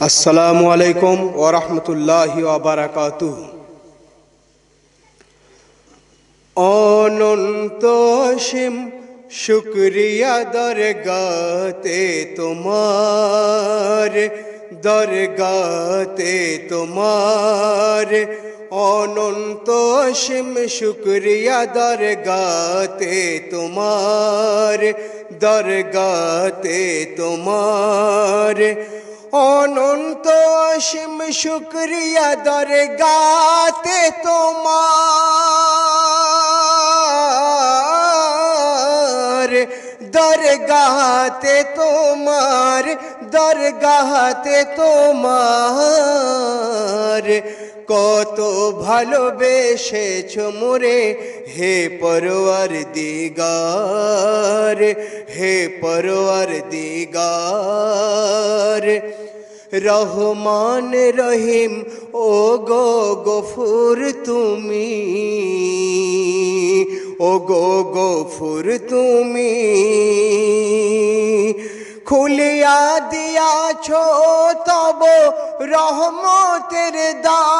আসসালামু আলাইকুম ওরহমতুল্লাহি ওবারাকাতুহ অনন্ত অসীম শুক্রিয়া দরগাতে তোমার দরগাতে তোমার। অনন্ত অসীম শুক্রিয়া দরগাতে তোমার দরগাতে তোমার। অনন্ত অসীম শুক্রিয়া দরগাতে তোমার। দরগাতে তোমার দরগাতে তোমার। কত ভালোবেসেছ মোরে, হে পরোয়ার দিগার, হে পরোয়ার দিগার। রহমান রহিম ও গো গফুর তুমি। ও গো গফুর তুমি। খুলিয়া দিয়াছ তব রহমতের দ্বার।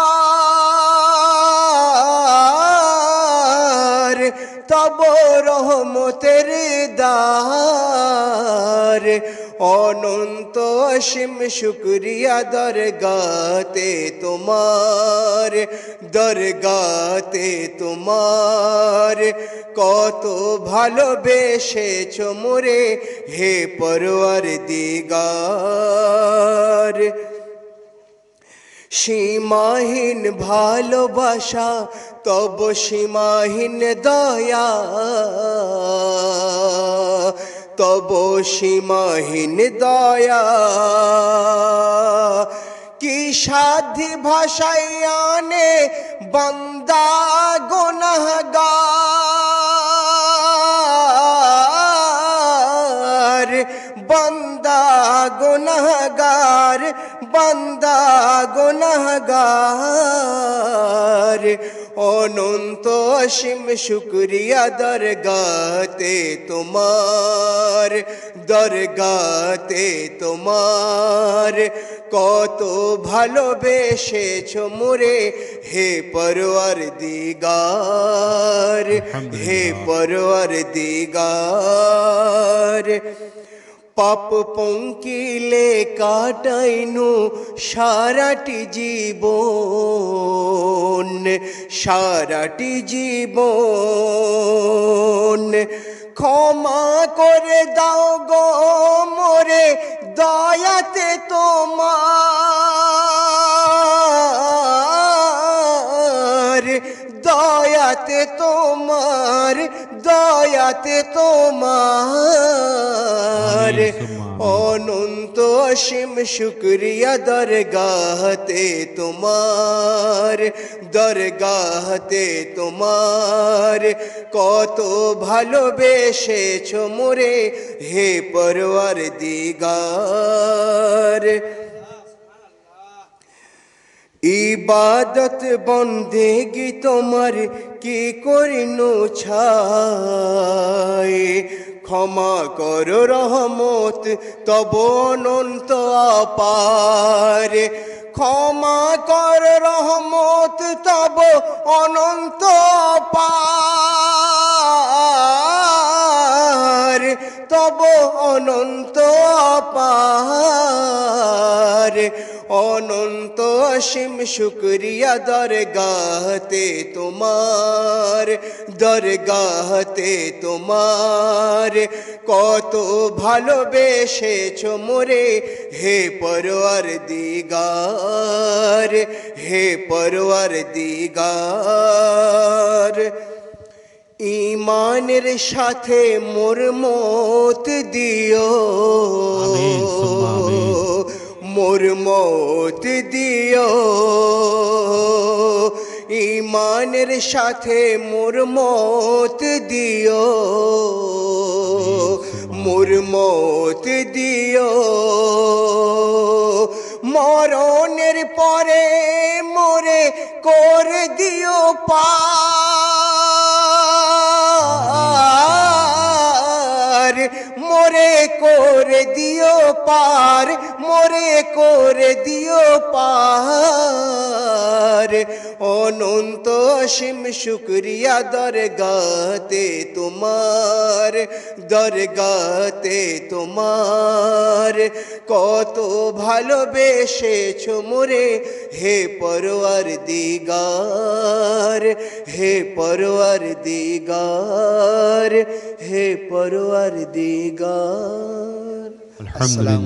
তব রহমতের দ্বার। অনন্ত অসীম শুক্রিয়া দরগাতে তোমার দরগাতে তোমার। কত ভালোবেসেছ মোরে হে পরোয়ার দিগার। সীমাহীন ভালোবাসা, তব সীমাহীন দয়া। তব সীমাহীন দয়া। কি সাধি ভাষায় আনে বন্দা গোনাগার বন্দা গুনহগার বন্দা গুনহগার। অনন্ত অসীম শুক্রিয়া দরগাতে তোমার দরগাতে তোমার। কত ভালোবেসেছ মোরে হে পরোয়ার দিগার হে পরোয়ার দিগার। পাপ পঙ্কিলে কাটাইনু সারাটি জীবন সারাটি জীবন। ক্ষমা করে দাও গো মোরে দয়াতে তোমার দয়াতে তোমার দয়াতে তোমার। অনন্ত অসীম শুক্রিয়া দরগাহতে তোমার দরগাহতে তোমার। কত ভালোবেসেছ মোরে হে পরওয়ার দিগার ইবাদত বন্দে গি তোমার কি করিনু ছাই? ক্ষমা কর রহমত, তব অনন্ত আপার। ক্ষমা কর রহমত, তব অনন্ত পার তব অনন্ত পার অনন্ত অসীম শুক্রিয়া দরগাহতে তোমার দরগাহতে তোমার কত ভালোবেসেছ মোরে, হে পরোয়ার দিগার, হে পরোয়ার দিগার ইমানের সাথে মোর মত দিও। মোর মত দিও। ইমানের সাথে মোর মত দিও। মোর মত দিও। মরণের পরে মোরে করে দিও পার মোরে করে দিও পার, মোরে করে দিও পার অনন্ত অসীম শুক্রিয়া দরগাতে তোমার দরগাতে তোমার। কত ভালোবেসেছ মোরে, হে পরওয়ার দিগার, হে পরওয়ার দিগার, হে পরওয়ার দিগার। الحمد لله